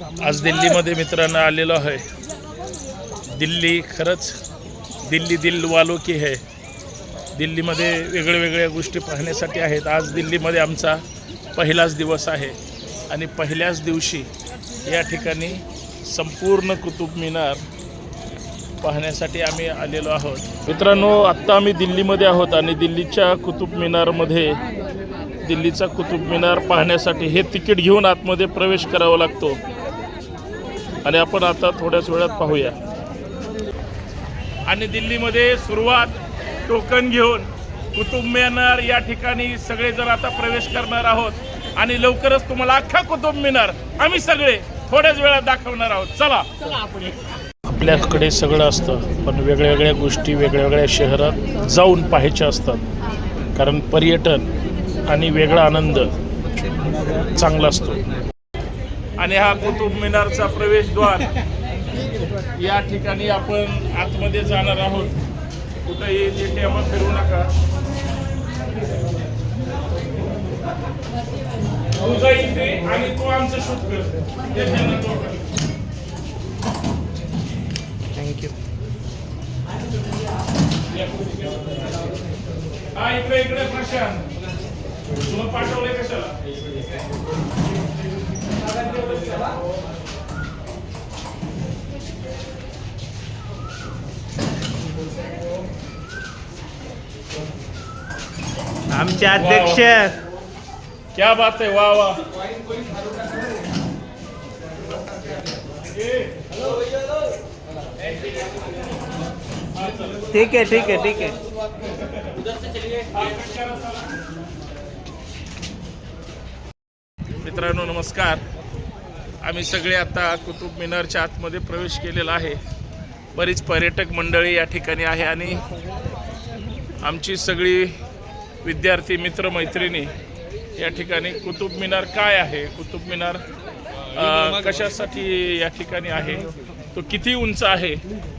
आज दिल्लीमध्ये मित्रांनो आलेलो आहे. दिल्ली खरंच दिल्ली दिल वालो की है. दिल्लीमध्ये वेगळ्या वेगळ्या गोष्टी पाहण्यासाठी आहेत. आज दिल्लीमध्ये आमचा पहिलाच दिवस आहे. आणि पहिल्याच दिवशी या ठिकाणी संपूर्ण कुतुब मिनार पाहण्यासाठी आम्ही आलेलो आहोत. मित्रांनो आत्ता आम्ही दिल्लीमध्ये आहोत आणि दिल्लीच्या कुतुब मिनारमध्ये दिल्लीचा कुतुब मिनार पाहण्यासाठी हे तिकीट घेऊन आतमध्ये प्रवेश करावा लागतो. आणि आपण आता थोड्याच वेळात पाहूया. आणि दिल्लीमध्ये सुरुवात टोकन घेऊन कुतुब मिनार या ठिकाणी सगळे जण आता प्रवेश करणार आहोत. आणि लवकरच तुम्हाला अख्खा कुतुब मिनार आम्ही सगळे थोड्याच वेळात दाखवणार आहोत. चला. आपल्याकडे सगळं असतं पण वेगळ्या वेगळ्या गोष्टी वेगळ्या वेगळ्या शहरात जाऊन पाहायच्या असतात. कारण पर्यटन आणि वेगळा आनंद चांगला असतो. आणि हा कुतुब मिनारचा प्रवेशद्वार. या ठिकाणी आपण आतमध्ये जाणार आहोत. कुठेही जे टेबल फिरू नका. तू जा इथे आणि तू आमचं शूट कर. कर. हा इकडे इकडे प्रशांत. तुला पाठवले कशाला? आमचे अध्यक्ष. क्या बात है वाह वा ठीक है ठीक है ठीक आहे मित्रांनो नमस्कार. आम्ही सगळे आता कुतुब मिनारच्या आतमध्ये प्रवेश केलेला आहे. बरीच पर्यटक मंडळी या ठिकाणी आहे आणि आमची सगळी विद्यार्थी मित्रमैत्रिणी या ठिकाणी कुतुब मिनार काय आहे? कुतुब मिनार कशासाठी या ठिकाणी आहे? तो किती उंच आहे?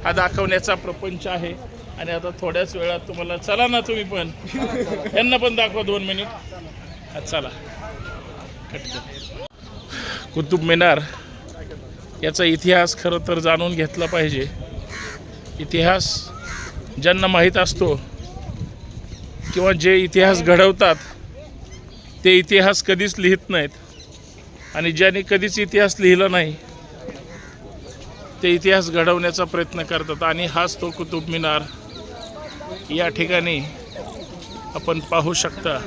हा दाखवण्याचा प्रपंच आहे. आणि आता थोड्याच वेळात तुम्हाला चला ना तुम्ही पण. यांना पण दाखवा दोन मिनिट. हा, चला. कुतुब मिनार याचा इतिहास खरं तर जाणून घेतला पाहिजे. इतिहास ज्यांना माहीत असतो किंवा जे इतिहास घडवतात ते इतिहास कधीच लिहित नाहीत. आणि ज्यांनी कधीच इतिहास लिहिला नाही ते इतिहास घडवण्याचा प्रयत्न करतात. आणि हाच तो कुतुब मिनार या ठिकाणी आपण पाहू शकता.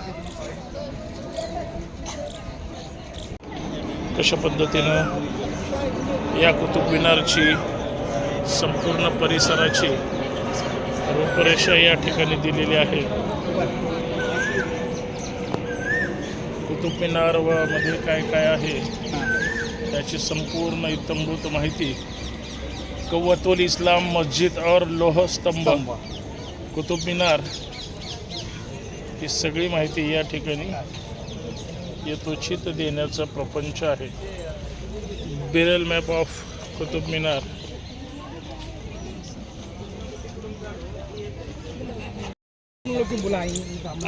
कशा पद्धतीनं या कुतुब मिनारची संपूर्ण परिसराची रूपरेषा या ठिकाणी दिलेली आहे? कुतुब मिनार व मध्ये काय काय आहे? त्याची संपूर्ण इतंभूत माहिती कव्वतुल इस्लाम मस्जिद और लोह स्तंभ. कुतुब मिनार ही सगळी माहिती या ठिकाणी यथोचित देण्याचा प्रपंच आहे. बिरल मॅप ऑफ कुतुब मिनार.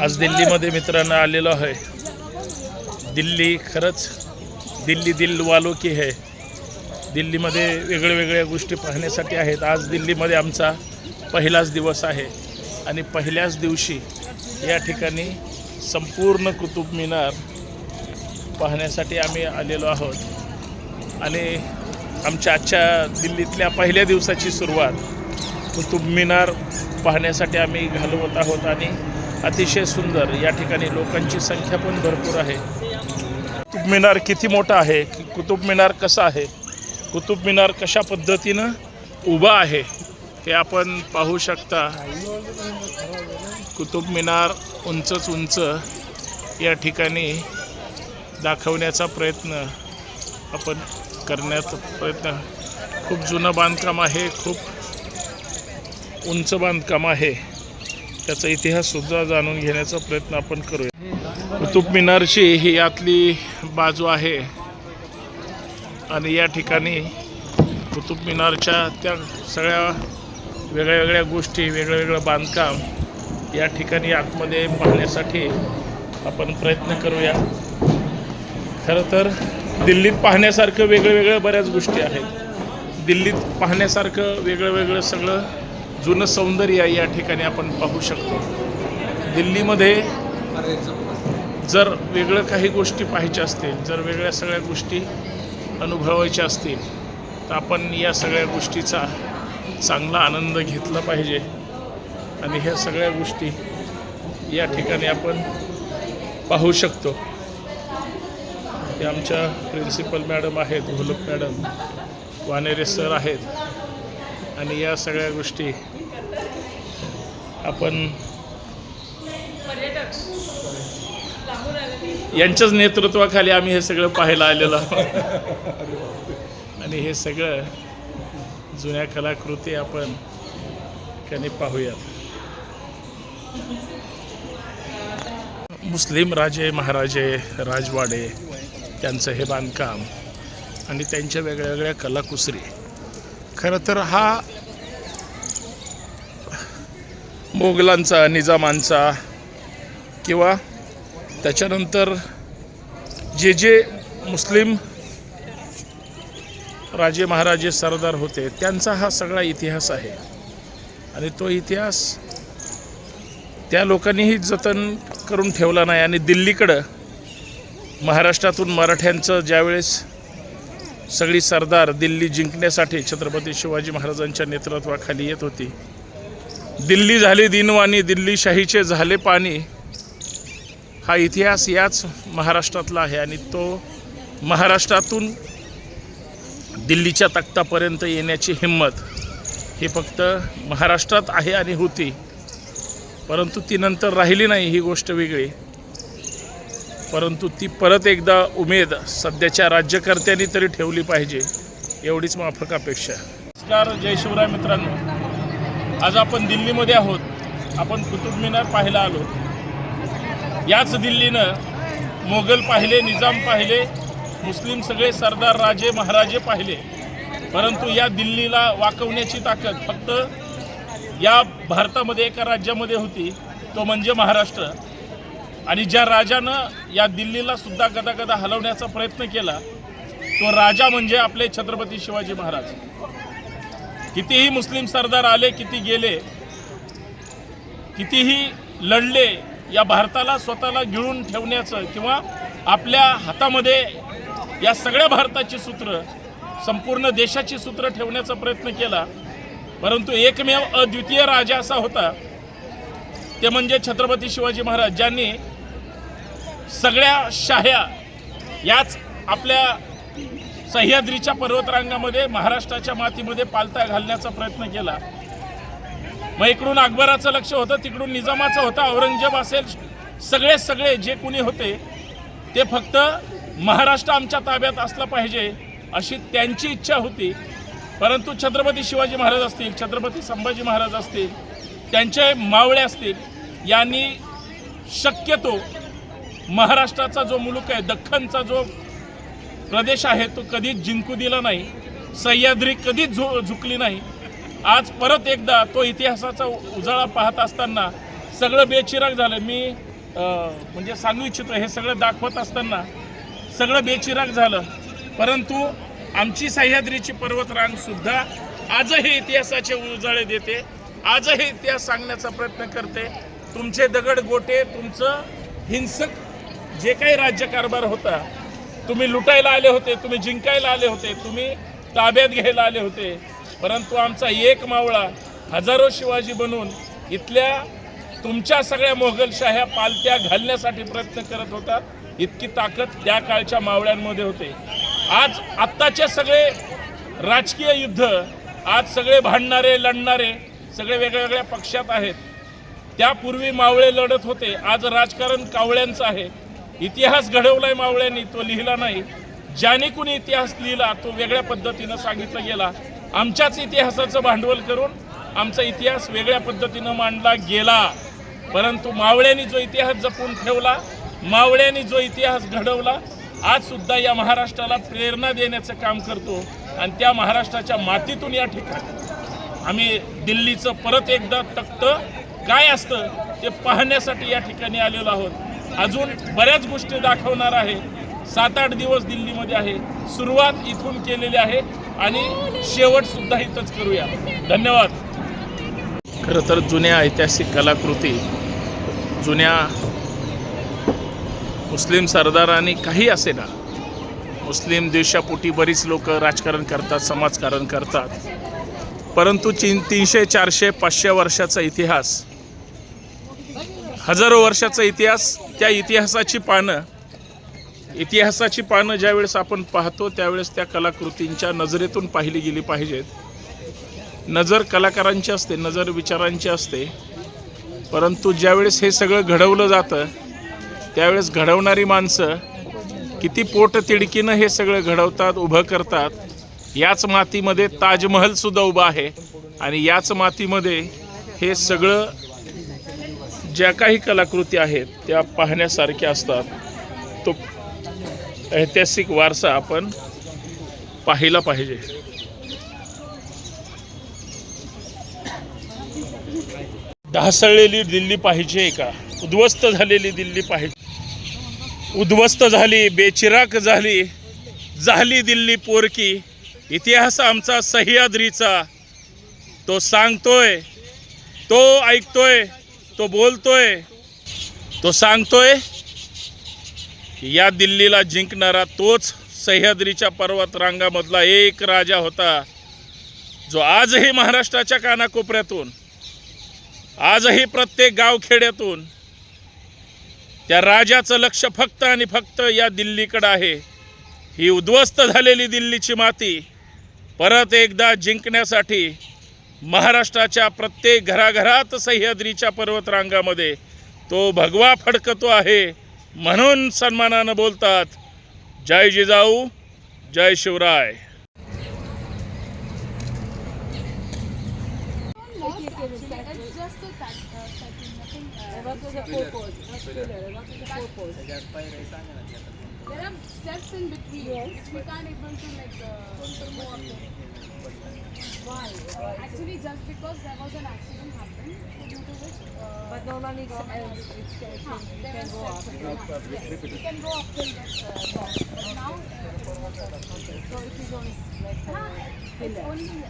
आज दिल्लीमध्ये मित्रांनो आलेलो आहे. दिल्ली खरंच दिल्ली दिल वालो की है. दिल्लीमध्ये वेगळ्या वेगळ्या गोष्टी पाहण्यासाठी आहेत. आज दिल्लीमध्ये आमचा पहिलाच दिवस आहे. आणि पहिल्याच दिवशी या ठिकाणी संपूर्ण कुतुब मिनार पाहण्यासाठी आम्ही आलेलो आहोत. आणि आमच्या आजच्या दिल्लीतल्या पहिल्या दिवसाची सुरुवात कुतुब मिनार पाहण्यासाठी आम्ही घालवत आहोत आणि अतिशय सुंदर या ठिकाणी लोकांची संख्या पण भरपूर आहे. कुतुब मिनार किती मोठा आहे? की कुतुब मिनार कसा आहे? कुतुब मिनार कशा पद्धतीनं उभा आहे हे आपण पाहू शकता. कुतुब मिनार उंचच उंच या ठिकाणी दाखवण्याचा प्रयत्न आपण करण्याचा प्रयत्न. खूप जुनं बांधकाम आहे खूप उंच बांधकाम आहे. त्याचा इतिहाससुद्धा जाणून घेण्याचा प्रयत्न आपण करूया. कुतुब मिनारची ही यातली बाजू आहे. आणि या ठिकाणी कुतुब मिनारच्या त्या सगळ्या वेगळ्या वेगळ्या गोष्टी वेगळं वेगळं बांधकाम या ठिकाणी आतमध्ये पाहण्यासाठी आपण प्रयत्न करूया. खरं तर दिल्लीत पाहण्यासारखं वेगळं वेगळं बऱ्याच गोष्टी आहेत. दिल्लीत पाहण्यासारखं वेगळं वेगळं सगळं जुनं सौंदर्य या ठिकाणी आपण पाहू शकतो. दिल्लीमध्ये जर वेगळं काही गोष्टी पाहायच्या असतील जर वेगळ्या सगळ्या गोष्टी अनुभवायच्या असतील तर आपण या सगळ्या गोष्टीचा चांगला आनंद घेतला पाहिजे. आणि ह्या सगळ्या गोष्टी या ठिकाणी आपण पाहू शकतो. हे आमच्या प्रिन्सिपल मॅडम आहेत घोलप मॅडम वानेरे सर आहेत. आणि या सगळ्या गोष्टी आपण यांच्याच नेतृत्वाखाली आम्ही हे सगळं पाहायला आलेलो आहोत. आणि हे सगळं जुन्या कलाकृती आपण त्याने पाहूयात. मुस्लिम राजे महाराजे राजवाडे त्यांचं हे बांधकाम आणि त्यांच्या वेगळ्या वेगळ्या कलाकुसरी. खरं तर हा मोगलांचा निजामांचा किंवा त्याच्यानंतर जे जे मुस्लिम राजे महाराजे सरदार होते त्यांचा हा सगळा इतिहास आहे. आणि तो इतिहास त्या लोकांनीही जतन करून ठेवला नाही आणि दिल्लीकडं महाराष्ट्रातून मराठ्यांचं ज्यावेळेस सगळी सरदार दिल्ली जिंकण्यासाठी छत्रपती शिवाजी महाराजांच्या नेतृत्वाखाली येत होती दिल्ली झाली दिनवाणी दिल्ली शाहीचे झाले पाणी हा इतिहास याच महाराष्ट्रातला आहे आणि तो महाराष्ट्रातून दिल्लीच्या तख्तापर्यंत येण्याची हिंमत ही फक्त महाराष्ट्रात आहे आणि होती परंतु ती नंतर राहिली नाही ही गोष्ट वेगळी. परंतु ती परत एकदा उमेद सध्याच्या राज्यकर्त्यांनी तरी ठेवली पाहिजे एवढीच माफक अपेक्षा नमस्कार जय शिवराय मित्रांनो. आज आपण दिल्लीमध्ये आहोत. आपण कुतुब मिनार पाहायला आलो. याच दिल्लीनं मोगल पाहिले निजाम पाहिले मुस्लिम सगळे सरदार राजे महाराजे पाहिले. परंतु या दिल्लीला वाकवण्याची ताकद फक्त या भारतामध्ये एका राज्यामध्ये होती तो म्हणजे महाराष्ट्र. आणि ज्या राजानं या दिल्लीला सुद्धा गदागदा हलवण्याचा प्रयत्न केला तो राजा म्हणजे आपले छत्रपती शिवाजी महाराज. कितीही मुस्लिम सरदार आले किती गेले कितीही लढले या भारताला स्वतःला गिळून ठेवण्याचं किंवा आपल्या हातामध्ये या सगळ्या भारताची सूत्र संपूर्ण देशाची सूत्र ठेवण्याचा प्रयत्न केला परंतु एकमेव अद्वितीय राजा असा होता ते म्हणजे छत्रपती शिवाजी महाराज ज्यांनी सगळ्या शाह्या याच आपल्या सह्याद्रीच्या पर्वतरांगामध्ये महाराष्ट्राच्या मातीमध्ये पालता घालण्याचा प्रयत्न केला. मग इकडून अकबराचं लक्ष होतं तिकडून निजामाचं होतं औरंगजेब असेल सगळे सगळे जे कुणी होते ते फक्त महाराष्ट्र आमच्या ताब्यात असला पाहिजे अशी त्यांची इच्छा होती. परंतु छत्रपती शिवाजी महाराज असतील छत्रपती संभाजी महाराज असतील त्यांचे मावळे असतील यांनी शक्यतो महाराष्ट्राचा जो मुलूक आहे दख्खनचा जो प्रदेश आहे तो कधीच जिंकू दिला नाही. सह्याद्री कधीच झु झुकली नाही. आज परत एकदा तो इतिहासाचा उजाळा पाहत असताना सगळं बेचिराग झालं. मी म्हणजे सांगू इच्छितो हे सगळं दाखवत असताना सगळं बेचिराग झालं. परंतु आमची सह्याद्रीची पर्वतरांगसुद्धा आजही इतिहासाचे उजाळे देते आजही इतिहास सांगण्याचा प्रयत्न करते. तुमचे दगड गोटे तुमचं हिंसक जे काही राज्यकारभार होता तुम्ही लुटायला आले होते तुम्ही जिंकायला आले होते तुम्ही ताब्यात घ्यायला आले होते परंतु आमचा एक मावळा हजारो शिवाजी बनून इथल्या तुमच्या सगळ्या मोगलशाह्या पालत्या घालण्यासाठी प्रयत्न करत होता इतकी ताकद त्या काळच्या मावळ्यांमध्ये होते. आज आत्ताचे सगळे राजकीय युद्ध आज सगळे भांडणारे लढणारे सगळे वेगळ्या पक्षात आहेत. त्यापूर्वी मावळे लढत होते आज राजकारण कावळ्यांचं आहे. इतिहास घडवलाय मावळ्यांनी तो लिहिला नाही. ज्याने कुणी इतिहास लिहिला तो वेगळ्या पद्धतीनं सांगितला गेला. आमच्याच इतिहासाचं भांडवल करून आमचा इतिहास वेगळ्या पद्धतीनं मांडला गेला. परंतु मावळ्यांनी जो इतिहास जपून ठेवला मावळ्यांनी जो इतिहास घडवला आज सुद्धा या महाराष्ट्राला प्रेरणा देण्याचं काम करतो आणि त्या महाराष्ट्राच्या मातीतून या ठिकाणी आम्ही दिल्लीचं परत एकदा तख्त काय असतं ते पाहण्यासाठी या ठिकाणी आलेलो आहोत. अजून बऱ्याच गोष्टी दाखवणार आहे. सात आठ दिवस दिल्लीमध्ये आहे. सुरुवात इथून केलेली आहे आणि शेवट सुद्धा इथंच करूया. धन्यवाद. खरं तर जुन्या ऐतिहासिक कलाकृती जुन्या मुस्लिम सरदारांनी काही असे ना मुस्लिम देशापोटी बरीच लोक राजकारण करतात समाजकारण करतात. परंतु चीन तीनशे चारशे पाचशे वर्षाचा इतिहास हजारो वर्षाचा इतिहास त्या इतिहासाची पानं इतिहासाची पानं ज्यावेळेस आपण पाहतो त्यावेळेस त्या कलाकृतींच्या नजरेतून पाहिली गेली पाहिजेत. नजर कलाकारांची असते नजर विचारांची असते. परंतु ज्यावेळेस हे सगळं घडवलं जातं त्यावेळेस घडवणारी माणसं किती पोट तिडकीनं हे सगळं घडवतात उभं करतात याच मातीमध्ये ताजमहलसुद्धा उभं उभा आहे. आणि याच मातीमध्ये हे सगळं ज्या काही कलाकृती आहेत त्या पाहण्यासारख्या असतात. तो ऐतिहासिक वारसा आपण पाहिला पाहिजे. ढासळलेली दिल्ली पाहिजे का? उद्ध्वस्त झालेली दिल्ली पाहिजे. उद्ध्वस्त झाली बेचिराक झाली झाली दिल्ली पोरकी. इतिहास आमचा सह्याद्रीचा. तो सांगतोय तो ऐकतोय तो बोलतोय तो सांगतोय की या दिल्लीला जिंकणारा तोच सह्याद्रीच्या पर्वत रांगामधला एक राजा होता जो आजही महाराष्ट्राच्या कानाकोपऱ्यातून आजही प्रत्येक गावखेड्यातून त्या राजाचं लक्ष फक्त आणि फक्त या दिल्लीकडं आहे. ही उद्ध्वस्त झालेली दिल्लीची माती परत एकदा जिंकण्यासाठी महाराष्ट्राच्या प्रत्येक घराघरात सह्याद्रीच्या पर्वतरांगामध्ये तो भगवा फडकतो आहे म्हणून सन्मानानं बोलतात. जय जिजाऊ जय Shivray. Why? Uh, actually, just because there was an accident happened, due to which. Uh, But normally it's, uh, it's, it's, huh, you there can go up. steps. huh, yes, we can go up till that uh, top. But now, uh, So it is on like uh, it's only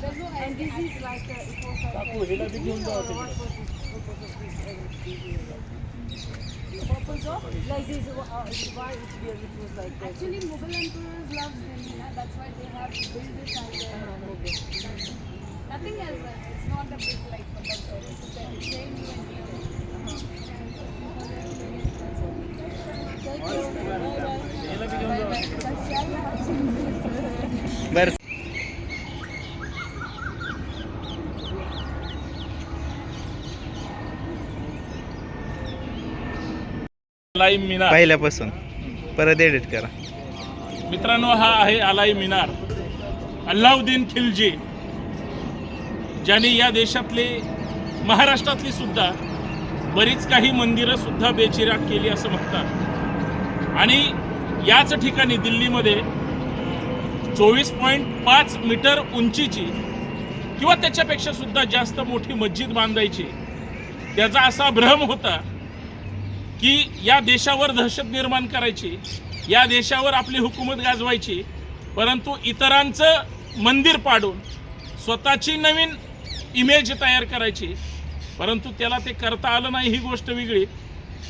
there's no And this is like a, it was like a city or what was the purpose of this? purpose of like this uh, why it's beautiful like that. Actually, Mughal emperors love henna. That's why they have built this and uh, okay. nothing else. Uh, it's not a big like Thank you. Bye bye. Bye bye. Alai मिनार. पहिल्यापासून. परत edit करा. मित्रांनो हा आहे अलाई मिनार. अल्लाउद्दीन खिलजी ज्यांनी या देशातले महाराष्ट्रातली सुद्धा बरीच काही मंदिरं सुद्धा बेचिराग केली असं म्हणतात. आणि याच ठिकाणी दिल्लीमध्ये चोवीस पॉईंट पाच मीटर उंचीची किंवा त्याच्यापेक्षा सुद्धा जास्त मोठी मस्जिद बांधायची त्याचा असा भ्रम होता की या देशावर दहशत निर्माण करायची या देशावर आपली हुकूमत गाजवायची परंतु इतरांचं मंदिर पाडून स्वतःची नवीन इमेज तयार करायची. परंतु त्याला ते करता आलं नाही ही गोष्ट वेगळी.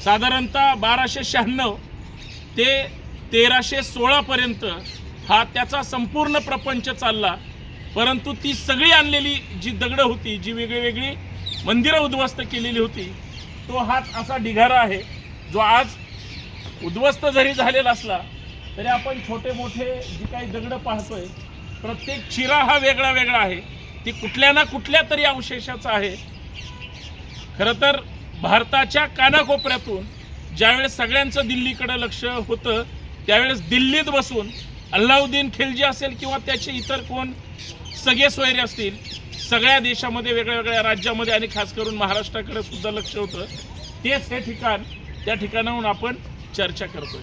साधारणतः बाराशे शहाण्णव ते तेराशे सोळापर्यंत हा त्याचा संपूर्ण प्रपंच चालला. परंतु ती सगळी आणलेली जी दगडं होती जी वेगळी वेगळी मंदिरं उद्ध्वस्त केलेली होती तो हाच असा ढिगारा आहे. जो आज उद्ध्वस्त जरी झालेला असला तरी आपण छोटे मोठे जी काही दगडं पाहतोय प्रत्येक चिरा हा वेगळा वेगळा आहे. ती कुठल्या ना कुठल्या तरी अवशेषाचा आहे. खरं तर भारताच्या कानाकोपऱ्यातून ज्यावेळेस सगळ्यांचं दिल्लीकडं लक्ष होतं त्यावेळेस दिल्लीत बसून अल्लाउद्दीन खिलजी असेल किंवा त्याचे इतर कोण सगळे सोयरे असतील सगळ्या देशामध्ये वेगळ्या वेगळ्या राज्यामध्ये आणि खास करून महाराष्ट्राकडे सुद्धा लक्ष होतं. तेच हे ठिकाण त्या ठिकाणाहून आपण चर्चा करतोय.